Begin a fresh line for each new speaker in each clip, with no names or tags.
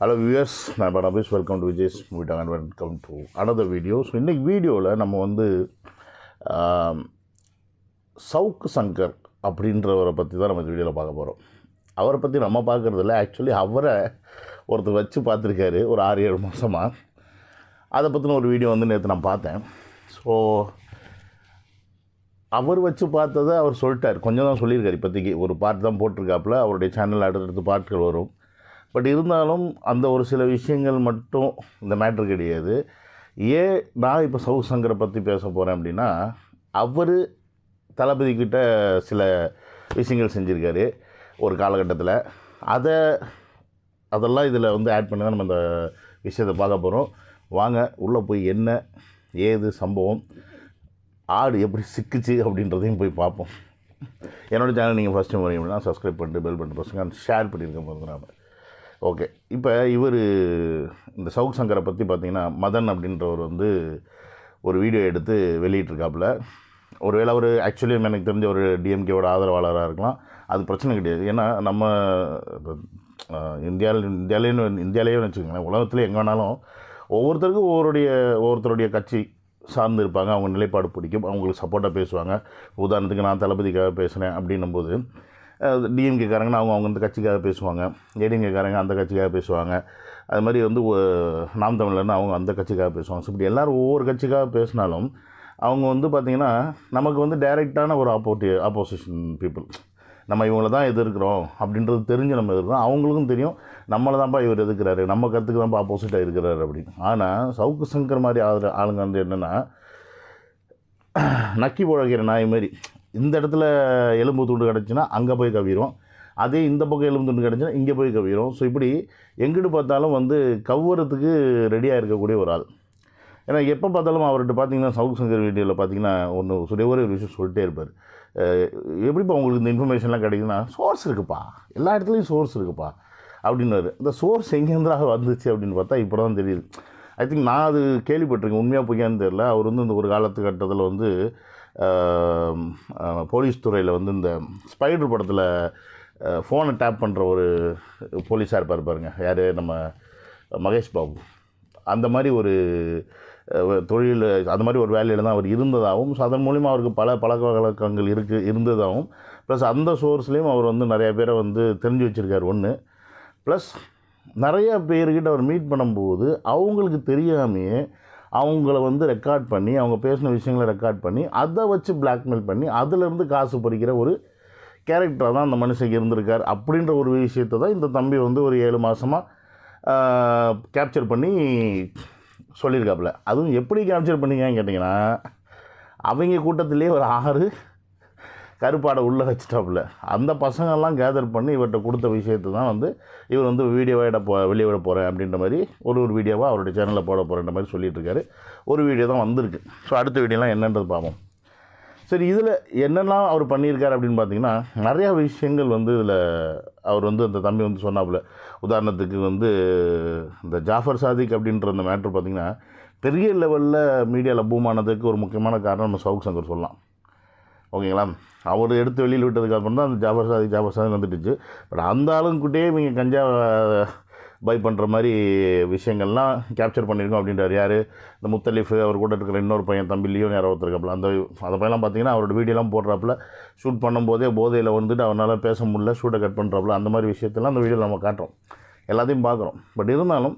Hello viewers நான் இப்போ welcome to Vijay's மூவிட்டாங்க and welcome to another video so இன்றைக்கி வீடியோவில் நம்ம வந்து ஆம், சவுக்கு சங்கர் அப்படின்றவரை பற்றி தான் நம்ம இந்த வீடியோவில் பார்க்க போகிறோம் அவரை பற்றி நம்ம பார்க்குறதில்ல ஆக்சுவலி அவரை ஒருத்தர் வச்சு பார்த்துருக்காரு. ஒரு ஆறு ஏழு மாதமாக அதை பற்றின ஒரு வீடியோ வந்து நேற்று நான் பார்த்தேன். ஸோ அவர் வச்சு பார்த்ததை அவர் சொல்லிட்டார். கொஞ்சம் தான் சொல்லியிருக்காரு இப்போதைக்கு. ஒரு பாட்டு தான் போட்டிருக்காப்புல. அவருடைய சேனல் அடுத்தடுத்து பாட்டுகள் வரும். பட் இருந்தாலும் அந்த ஒரு சில விஷயங்கள் மட்டும் இந்த மேட்ரு கிடையாது. ஏன் நான் இப்போ சவுக் சங்கரை பற்றி பேச போகிறேன் அப்படின்னா அவர் தளபதி கிட்ட சில விஷயங்கள் செஞ்சுருக்காரு ஒரு காலகட்டத்தில். அதை அதெல்லாம் இதில் வந்து ஆட் பண்ணி தான் நம்ம அந்த விஷயத்தை பார்க்க போகிறோம் வாங்க உள்ளே போய் என்ன ஏது சம்பவம் ஆடு எப்படி சிக்குச்சு அப்படின்றதையும் போய் பார்ப்போம். என்னோடய சேனல் நீங்கள் ஃபஸ்ட் டைம் வரீங்க அப்படின்னா சப்ஸ்கிரைப் பண்ணிட்டு பெல் பண்ணிட்டு பசங்க ஷேர் பண்ணியிருக்க மறந்துடாம. ஓகே. இப்போ இவர் இந்த சவுக் சங்கரை பற்றி பார்த்தீங்கன்னா மதன் அப்படின்றவர் வந்து ஒரு வீடியோ எடுத்து வெளியிட்டிருக்காப்புல. ஒருவேளை அவர் ஆக்சுவலி எனக்கு தெரிஞ்ச ஒரு டிஎம்கேவோட ஆதரவாளராக இருக்கலாம். அது பிரச்சனை கிடையாது. ஏன்னா நம்ம இந்தியாவில் இந்தியாவிலேன்னு இந்தியாவிலேயே வச்சுக்கோங்களேன். உலகத்தில் எங்கே வேணாலும் ஒவ்வொருத்தருக்கும் ஒவ்வொருடைய ஒவ்வொருத்தருடைய கட்சி சார்ந்து இருப்பாங்க. அவங்க நிலைப்பாடு பிடிக்கும். அவங்களுக்கு சப்போர்ட்டாக பேசுவாங்க. உதாரணத்துக்கு நான் தளபதிக்காக பேசுகிறேன் அப்படின்னும் போது டிஎம்கேக்காரங்கன்னா அவங்க அவங்க அந்த கட்சிக்காக பேசுவாங்க. ஏடிஎம்கேக்காரங்க அந்த கட்சிக்காக பேசுவாங்க. அது மாதிரி வந்து நாம் தமிழர்னு அவங்க அந்த கட்சிக்காக பேசுவாங்க. ஸோ இப்படி எல்லோரும் ஒவ்வொரு கட்சிக்காக பேசினாலும் அவங்க வந்து பார்த்திங்கன்னா நமக்கு வந்து டைரெக்டான ஒரு ஆப்போட்டி ஆப்போசிஷன் பீப்புள் நம்ம இவங்கள தான் எதிர்க்கிறோம் அப்படின்றது தெரிஞ்சு நம்ம எதிர்க்கிறோம் அவங்களுக்கும் தெரியும். நம்மளை தான்ப்பா இவர் எதிர்க்கிறாரு நம்ம கருத்துக்கு தான்ப்பா ஆப்போசிட்டாக இருக்கிறாரு அப்படின்னு. ஆனால் சவுக்கு சங்கர் மாதிரி ஆகிற ஆளுங்க வந்து என்னென்னா நக்கி புழகிற நாய் மாதிரி இந்த இடத்துல எலும்பு துண்டு கிடச்சின்னா அங்கே போய் கவிரும் அதே இந்த பக்கம் எலும்பு துண்டு கிடச்சின்னா இங்கே போய் கவிரும் ஸோ இப்படி எங்கிட்டு பார்த்தாலும் வந்து கவ்வறதுக்கு ரெடியாக இருக்கக்கூடிய ஒரு ஆள். ஏன்னா எப்போ பார்த்தாலும் அவர்கிட்ட பார்த்தீங்கன்னா சவுக் சங்கர் வீடியோவில் பார்த்தீங்கன்னா ஒன்று ஒரே ஒரு விஷயம் சொல்லிட்டே இருப்பார். எப்படிப்பா உங்களுக்கு இந்த இன்ஃபர்மேஷன்லாம் கிடைக்குதுன்னா சோர்ஸ் இருக்குப்பா. எல்லா இடத்துலையும் சோர்ஸ் இருக்குப்பா அப்படின்னாரு இந்த சோர்ஸ் எங்கேருந்தாக வந்துச்சு அப்படின்னு பார்த்தா இப்போ தான் தெரியுது. ஐ திங்க் நான் அது கேள்விப்பட்டிருக்கேன். உண்மையாக பொய்யான்னு தெரில அவர் வந்து இந்த ஒரு காலத்து கட்டத்தில் வந்து போலீஸ் துறையில் வந்து இந்த ஸ்பைடர் படத்தில் ஃபோனை டேப் பண்ணுற ஒரு போலீஸாக இருப்பார் பாருங்க. யார்? நம்ம மகேஷ் பாபு. அந்த மாதிரி ஒரு தொழில் அந்த மாதிரி ஒரு வேலையில் தான் அவர் இருந்ததாகவும் ஸோ அதன் மூலிமா அவருக்கு பல பழக்க வழக்கங்கள் இருக்கு இருந்ததாகவும் ப்ளஸ் அந்த சோர்ஸ்லேயும் அவர் வந்து நிறையா பேரை வந்து தெரிஞ்சு வச்சுருக்கார் ஒன்று ப்ளஸ் நிறைய பேர்கிட்ட அவர் மீட் பண்ணும்போது அவங்களுக்கு தெரியாமையே அவங்கள வந்து ரெக்கார்ட் பண்ணி அவங்க பேசின விஷயங்களை ரெக்கார்ட் பண்ணி அதை வச்சு பிளாக்மெயில் பண்ணி அதுலேருந்து காசு பறிக்கிற ஒரு கேரக்டராக தான் அந்த மனுஷன் இருந்திருக்கார். அப்படின்ற ஒரு விஷயத்தை தான் இந்த தம்பி வந்து ஒரு ஏழு மாதமாக கேப்சர் பண்ணி சொல்லியிருக்காப்புல. அதுவும் எப்படி கேப்சர் பண்ணீங்கன்னு கேட்டிங்கன்னா அவங்க கூட்டத்திலே ஒரு ஆறு கருப்பாடை உள்ளே வச்சுட்டாப்புல. அந்த பசங்கள்லாம் கேதர் பண்ணி இவர்கிட்ட கொடுத்த விஷயத்தை தான் வந்து இவர் வந்து வீடியோவாக இட போ வெளியே விட போகிறேன் அப்படின்ற மாதிரி ஒரு ஒரு வீடியோவாக அவருடைய சேனலில் போட போகிறேன்ற மாதிரி சொல்லிகிட்டு இருக்காரு ஒரு வீடியோ தான் வந்திருக்கு. ஸோ அடுத்த வீடியோலாம் என்னன்றது பார்ப்போம். சரி இதில் என்னெல்லாம் அவர் பண்ணியிருக்காரு அப்படின்னு பார்த்தீங்கன்னா நிறையா விஷயங்கள் வந்து இதில் அவர் வந்து அந்த தம்பி வந்து சொன்னாப்புல. உதாரணத்துக்கு வந்து இந்த ஜாஃபர் சாதிக் அப்படின்ற அந்த மேட்ரு பார்த்தீங்கன்னா பெரிய லெவலில் மீடியாவில் பூமானதுக்கு ஒரு முக்கியமான காரணம் நம்ம சவுக் சங்கர் சொல்லலாம். ஓகேங்களா? அவர் எடுத்து வெளியில் விட்டதுக்கப்புறம் தான் அந்த ஜாபர் சாதி ஜாபர் சாதி வந்துட்டுச்சு. பட் அந்த ஆளுங்கிட்டே இவங்க கஞ்சா பை பண்ணுற மாதிரி விஷயங்கள்லாம் கேப்சர் பண்ணியிருக்கோம் அப்படின்றார். யார்? இந்த முத்தலிஃப் அவர் கூட இருக்கிற இன்னொரு பையன் தம்பி லியோன் யாரோ ஒருத்தருக்காப்புல அந்த அந்த பையன்லாம் பார்த்தீங்கன்னா அவரோட வீடியோலாம் போடுறாப்புல. ஷூட் பண்ணும்போதே போதையில் வந்துட்டு அவனால் பேச முடியல ஷூட்டை கட் பண்ணுறாப்புல அந்த மாதிரி விஷயத்தெல்லாம் அந்த வீடியோவில் நம்ம காட்டுறோம். எல்லாத்தையும் பார்க்குறோம் பட் இருந்தாலும்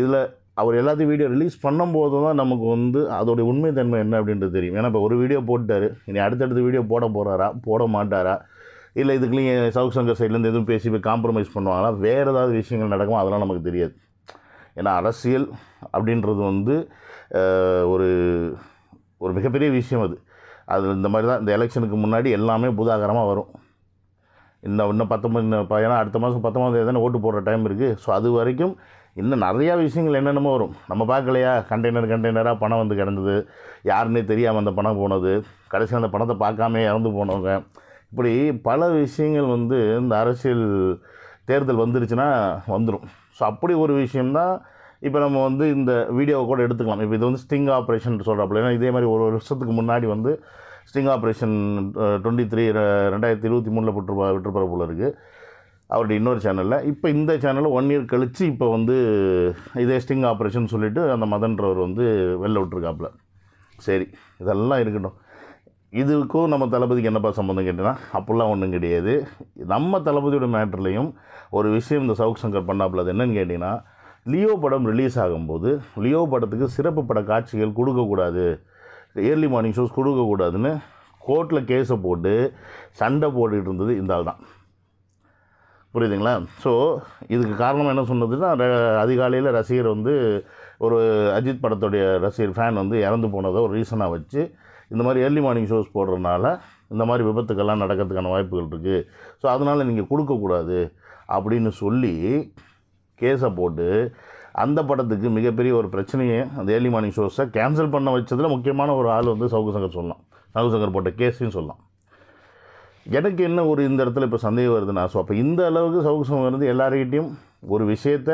இதில் அவர் எல்லாத்தையும் வீடியோ ரிலீஸ் பண்ணும்போது தான் நமக்கு வந்து அதோடைய உண்மைத்தன்மை என்ன அப்படின்றது தெரியும். ஏன்னா இப்போ ஒரு வீடியோ போட்டார் இனி அடுத்தடுத்த வீடியோ போட போகிறாரா போட மாட்டாரா? இல்லை இதுக்குள்ளேயும் சவுக் சங்கர் சைட்லேருந்து எதுவும் பேசி போய் காம்ப்ரமைஸ் பண்ணுவாங்களா? வேறு ஏதாவது விஷயங்கள் நடக்குமா? அதெல்லாம் நமக்கு தெரியாது. ஏன்னா அரசியல் அப்படின்றது வந்து ஒரு ஒரு மிகப்பெரிய விஷயம் அது. அது இந்த மாதிரி தான் இந்த எலெக்ஷனுக்கு முன்னாடி எல்லாமே புதாகரமாக வரும். இன்னும் இன்னும் பத்தொம்பது ஏன்னா அடுத்த மாதம் பத்தொம்பது தேதி தானே ஓட்டு போடுற டைம் இருக்குது ஸோ அது வரைக்கும் இன்னும் நிறையா விஷயங்கள் என்னென்னமோ வரும். நம்ம பார்க்கலையா? கண்டெய்னர் கண்டெய்னராக பணம் வந்து கிடந்தது. யாருன்னே தெரியாமல் அந்த பணம் போனது. கடைசியில் அந்த பணத்தை பார்க்காம இறந்து போனவங்க. இப்படி பல விஷயங்கள் வந்து இந்த அரசியல் தேர்தல் வந்துருச்சுன்னா வந்துடும் ஸோ அப்படி ஒரு விஷயம்தான் இப்போ நம்ம வந்து இந்த வீடியோவை கூட எடுத்துக்கலாம். இப்போ இது வந்து ஸ்டிங் ஆப்ரேஷன் சொல்கிறாப்புல ஏன்னா இதே மாதிரி ஒரு வருஷத்துக்கு முன்னாடி வந்து ஸ்டிங் ஆப்ரேஷன் டுவெண்ட்டி த்ரீ ரெண்டாயிரத்தி இருபத்தி மூணில் விட்டுருப்பா விட்டுருப்பார போல இருக்குது அவருடைய இன்னொரு சேனலில் இப்போ இந்த சேனலில் ஒன் இயர் கழித்து இப்போ வந்து இதே ஸ்டிங் ஆப்ரேஷன் சொல்லிவிட்டு அந்த மதன்றவர் வந்து வெளில விட்ருக்காப்புல சரி இதெல்லாம் இருக்கட்டும். இதுக்கும் நம்ம தளபதிக்கு என்னப்பா சம்மந்தம் கேட்டேன்னா அப்படிலாம் ஒன்றும் கிடையாது. நம்ம தளபதியோட மேட்டர்லேயும் ஒரு விஷயம் இந்த சவுக் சங்கர் பண்ணாப்புல அது என்னன்னு கேட்டிங்கன்னா லியோ படம் ரிலீஸ் ஆகும்போது லியோ படத்துக்கு சிறப்பு பட காட்சிகள் கொடுக்கக்கூடாது ஏர்லி மார்னிங் ஷோஸ் கொடுக்கக்கூடாதுன்னு கோர்ட்டில் கேஸை போட்டு சண்டை போட்டுக்கிட்டு இருந்தது இந்த ஆள் தான் புரியுதுங்களா? ஸோ இதுக்கு காரணம் என்ன சொன்னதுன்னா அதிகாலையில் ரசிகர் வந்து ஒரு அஜித் படத்துடைய ரசிகர் ஃபேன் வந்து இறந்து போனதை ஒரு ரீசனாக வச்சு இந்த மாதிரி ஏர்லி மார்னிங் ஷோஸ் போடுறதுனால இந்த மாதிரி விபத்துக்கெல்லாம் நடக்கிறதுக்கான வாய்ப்புகள் இருக்குது ஸோ அதனால் நீங்கள் கொடுக்கக்கூடாது அப்படின்னு சொல்லி கேஸை போட்டு அந்த படத்துக்கு மிகப்பெரிய ஒரு பிரச்சனையை அந்த ஏர்லி மார்னிங் ஷோஸை கேன்சல் பண்ண வச்சதில் முக்கியமான ஒரு ஆள் வந்து சவுக்கு சங்கர் சொல்லலாம். சவுக்கு சங்கர் போட்ட கேஸையும் சொல்லலாம். எனக்கு என்ன ஒரு இந்த இடத்துல இப்போ சந்தேகம் வருதுன்னா ஸோ அப்போ இந்த அளவுக்கு சவுக்கு சமூகம் இருந்து எல்லாருக்கிட்டையும் ஒரு விஷயத்த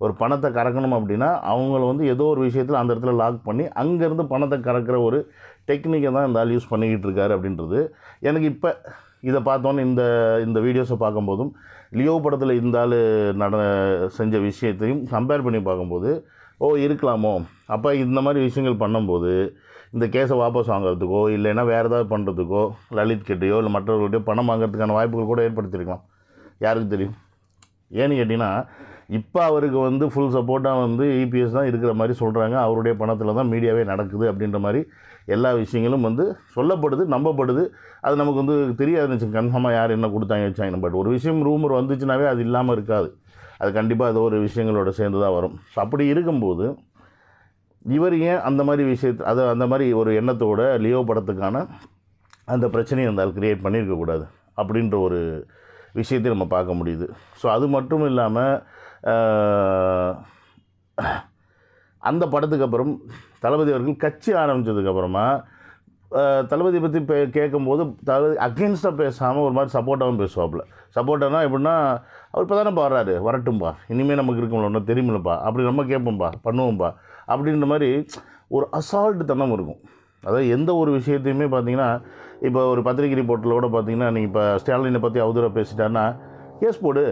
ஒரு பணத்தை கறக்கணும் அப்படின்னா அவங்கள வந்து ஏதோ ஒரு விஷயத்தில் அந்த இடத்துல லாக் பண்ணி அங்கேருந்து பணத்தை கறக்கிற ஒரு டெக்னிக்கை தான் இந்த ஆள் யூஸ் பண்ணிக்கிட்டு இருக்காரு அப்படின்றது. எனக்கு இப்போ இதை பார்த்தோன்னே இந்த இந்த வீடியோஸை பார்க்கும்போதும் லியோ படத்தில் இந்த ஆள் நட செஞ்ச விஷயத்தையும் கம்பேர் பண்ணி பார்க்கும்போது ஓ இருக்கலாமோ? அப்போ இந்த மாதிரி விஷயங்கள் பண்ணும்போது இந்த கேஸை வாபஸ் வாங்குறதுக்கோ இல்லைன்னா வேறு ஏதாவது பண்ணுறதுக்கோ லலித் கிட்டேயோ இல்லை மற்றவர்கள்ட்டையோ பணம் வாங்குறதுக்கான வாய்ப்புகள் கூட ஏற்படுத்தியிருக்கலாம். யாருக்கு தெரியும்? ஏன்னு கேட்டிங்கன்னா இப்போ அவருக்கு வந்து ஃபுல் சப்போர்ட்டாக வந்து இபிஎஸ் தான் இருக்கிற மாதிரி சொல்கிறாங்க அவருடைய பணத்தில் தான் மீடியாவே நடக்குது அப்படின்ற மாதிரி எல்லா விஷயங்களும் வந்து சொல்லப்படுது நம்பப்படுது. அது நமக்கு வந்து தெரியாதுன்னு வச்சுங்க கன்ஃபார்மாக யார் என்ன கொடுத்தாங்க வச்சாங்க பட் ஒரு விஷயம் ரூமர் வந்துச்சுனாவே அது இல்லாமல் இருக்காது. அது கண்டிப்பாக அது ஒரு விஷயங்களோட சேர்ந்து தான் வரும். ஸோ அப்படி இருக்கும்போது இவர் ஏன் அந்த மாதிரி விஷயத்தை அது அந்த மாதிரி ஒரு எண்ணத்தோட லியோ படத்துக்கான அந்த பிரச்சனையை அந்த க்ரியேட் பண்ணியிருக்கக்கூடாது அப்படின்ற ஒரு விஷயத்தை நம்ம பார்க்க முடியுது. ஸோ அது மட்டும் இல்லாமல் அந்த படத்துக்கு அப்புறம் தளபதி அவர்கள் கட்சி ஆரம்பித்ததுக்கப்புறமா தளபதி பற்றி பே கேட்கும்போது தளபதி அகெயின்ஸ்டாக பேசாமல் ஒரு மாதிரி சப்போர்ட்டாகவும் பேசுவாப்புல. சப்போர்ட்டானா எப்படின்னா அவர் இப்போ தானே பாடுறாரு வரட்டும்பா. இனிமேல் நமக்கு இருக்கும்ல ஒன்றும் தெரியுமில்லப்பா. அப்படி நம்ம கேட்போம்ப்பா பண்ணுவோம்ப்பா அப்படின்ற மாதிரி ஒரு அசால்ட் தனம் இருக்கும். அதாவது எந்த ஒரு விஷயத்தையுமே பார்த்தீங்கன்னா இப்போ ஒரு பத்திரிகை ரிப்போர்ட்டில் கூட பார்த்தீங்கன்னா நீங்கள் இப்போ ஸ்டாலினை பற்றி அவதூறாக பேசிட்டான்னா கேஸ் போடு.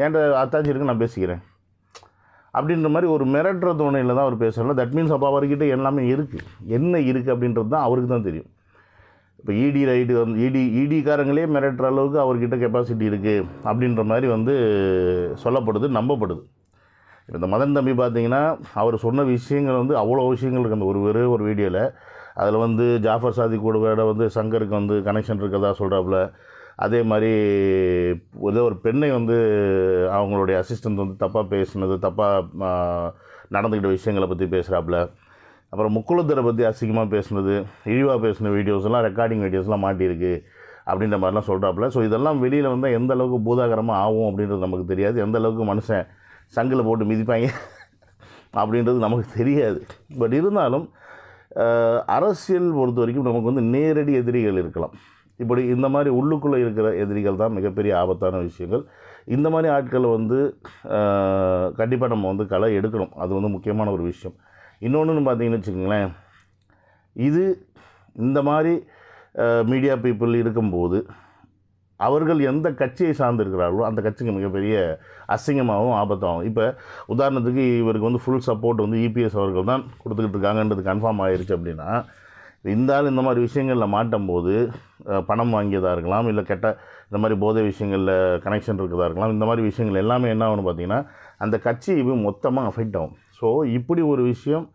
என்கிட்ட அத்தாச்சி இருக்கு நான் பேசிக்கிறேன். அப்படின்ற மாதிரி ஒரு மிரட்டுற துணையில் தான் அவர் பேசுகிறாங்க தட் மீன்ஸ் அப்போ அவர்கிட்ட எல்லாமே இருக்குது என்ன இருக்குது அப்படின்றது தான் அவருக்கு தான் தெரியும். இப்போ இடி ரைடு வந்து இடி இடிக்காரங்களே மிரட்டுற அளவுக்கு அவர்கிட்ட கெப்பாசிட்டி இருக்குது அப்படின்ற மாதிரி வந்து சொல்லப்படுது நம்பப்படுது. இந்த மதன் தம்பி பார்த்தீங்கன்னா அவர் சொன்ன விஷயங்கள் வந்து அவ்வளோ விஷயங்கள் இருக்குது அந்த ஒரு ஒரே ஒரு வீடியோவில் அதில் வந்து ஜாஃபர் சாதி கூட வந்து சங்கருக்கு வந்து கனெக்ஷன் இருக்கிறதா சொல்கிறாப்புல அதே மாதிரி ஏதோ ஒரு பெண்ணை வந்து அவங்களுடைய அசிஸ்டண்ட் வந்து தப்பாக பேசினது தப்பாக நடந்துக்கிட்ட விஷயங்களை பற்றி பேசுகிறாப்புல அப்புறம் முக்குளத்தரை பற்றி அசிங்கமாக பேசுனது இழிவாக பேசின வீடியோஸ்லாம் ரெக்கார்டிங் வீடியோஸ்லாம் மாட்டியிருக்கு அப்படின்ற மாதிரிலாம் சொல்கிறாப்புல ஸோ இதெல்லாம் வெளியில் வந்தால் எந்த அளவுக்கு பூதாகரமாக ஆகும் அப்படின்றது நமக்கு தெரியாது. எந்த அளவுக்கு மனுஷன் சங்கில் போட்டு மிதிப்பாங்க. அப்படின்றது நமக்கு தெரியாது. பட் இருந்தாலும் அரசியல் பொறுத்த வரைக்கும் நமக்கு வந்து நேரடி எதிரிகள் இருக்கலாம். இப்படி இந்த மாதிரி உள்ளுக்குள்ளே இருக்கிற எதிரிகள் தான் மிகப்பெரிய ஆபத்தான விஷயங்கள். இந்த மாதிரி ஆட்களை வந்து கண்டிப்பாக நம்ம வந்து களை எடுக்கணும். அது வந்து முக்கியமான ஒரு விஷயம். இன்னொன்று பார்த்தீங்கன்னு வச்சுக்கோங்களேன் இது இந்த மாதிரி மீடியா பீப்புள் இருக்கும்போது அவர்கள் எந்த கட்சியை சார்ந்திருக்கிறார்களோ அந்த கட்சிக்கு மிகப்பெரிய அசிங்கமாகவும் ஆபத்தாகும் இப்போ உதாரணத்துக்கு இவருக்கு வந்து ஃபுல் சப்போர்ட் வந்து இபிஎஸ் அவர்கள் தான் கொடுத்துக்கிட்டு இருக்காங்கன்றது கன்ஃபார்ம் ஆயிருச்சு அப்படின்னா இந்த ஆள் இந்த மாதிரி விஷயங்களில் மாட்டும் போது பணம் வாங்கியதாக இருக்கலாம் இல்லை கெட்ட இந்த மாதிரி போதை விஷயங்களில் கனெக்ஷன் இருக்கிறதா இருக்கலாம் இந்த மாதிரி விஷயங்கள் எல்லாமே என்ன ஆகும்னு பார்த்தீங்கன்னா அந்த கட்சி இது மொத்தமாக அஃபெக்ட் ஆகும். ஸோ இப்படி ஒரு விஷயம்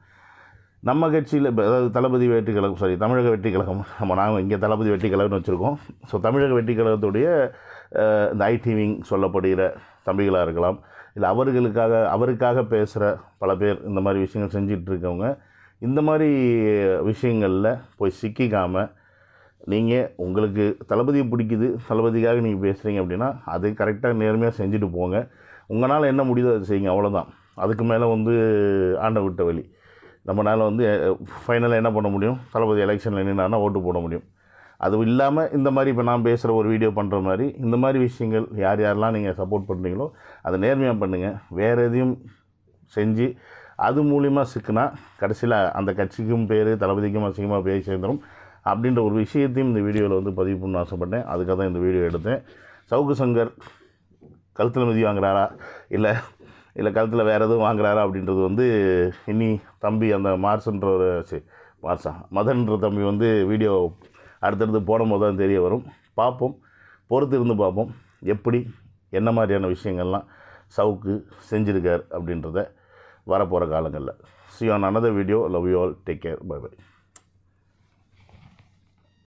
நம்ம கட்சியில் இப்போ அதாவது தளபதி வெற்றி கழகம் சாரி தமிழக வெற்றி கழகம் நம்ம நாங்கள் இங்கே தளபதி வெற்றி கழகம்னு வச்சுருக்கோம். ஸோ தமிழக வெற்றி கழகத்துடைய இந்த ஐடிவிங் சொல்லப்படுகிற தம்பிகளாக இருக்கலாம். இல்லை அவர்களுக்காக அவருக்காக பேசுகிற பல பேர் இந்த மாதிரி விஷயங்கள் செஞ்சிட்ருக்கவங்க இந்த மாதிரி விஷயங்களில் போய் சிக்கிக்காமல் நீங்கள் உங்களுக்கு தளபதியை பிடிக்குது தளபதிக்காக நீங்கள் பேசுகிறீங்க அப்படின்னா அது கரெக்டாக நேர்மையாக செஞ்சுட்டு போங்க. உங்களால் என்ன முடியுதோ அதை செய்யுங்க அவ்வளோதான் அதுக்கு மேலே வந்து ஆண்டை விட்ட வழி. நம்மளால் வந்து ஃபைனலாக என்ன பண்ண முடியும்? தளபதி எலெக்ஷனில் நின்னா ஓட்டு போட முடியும். அது இல்லாமல் இந்த மாதிரி இப்போ நான் பேசுகிற ஒரு வீடியோ பண்ணுற மாதிரி இந்த மாதிரி விஷயங்கள் யார் யாரெல்லாம் நீங்கள் சப்போர்ட் பண்ணுறீங்களோ அதை நேர்மையாக பண்ணுங்கள் வேறு எதையும் செஞ்சு அது மூலிமா சிக்கினா கடைசியில் அந்த கட்சிக்கும் பேர் தளபதிக்கும் அசிங்கமாக பேசி சேர்ந்துடும் அப்படின்ற ஒரு விஷயத்தையும் இந்த வீடியோவில் வந்து பதிவு பண்ண ஆசைப்பட்டேன். அதுக்காக தான் இந்த வீடியோ எடுத்தேன். சவுக்கு சங்கர் கழுத்தில் மிதி வாங்குறாரா? இல்லை இல்லை கழுத்தில் வேறு எதுவும் வாங்குறாரா அப்படின்றது வந்து இனி தம்பி அந்த மார்ஸ்ன்ற ஒரு சரி மார்ஸா மதன்ற தம்பி வந்து வீடியோ அடுத்தடுத்து போடும்போது தான் தெரிய வரும். பார்ப்போம். பொறுத்து இருந்து பார்ப்போம். எப்படி என்ன மாதிரியான விஷயங்கள்லாம் சவுக்கு செஞ்சுருக்கார் அப்படின்றத வரப்போகிற காலங்களில். See on another video love you all take care bye bye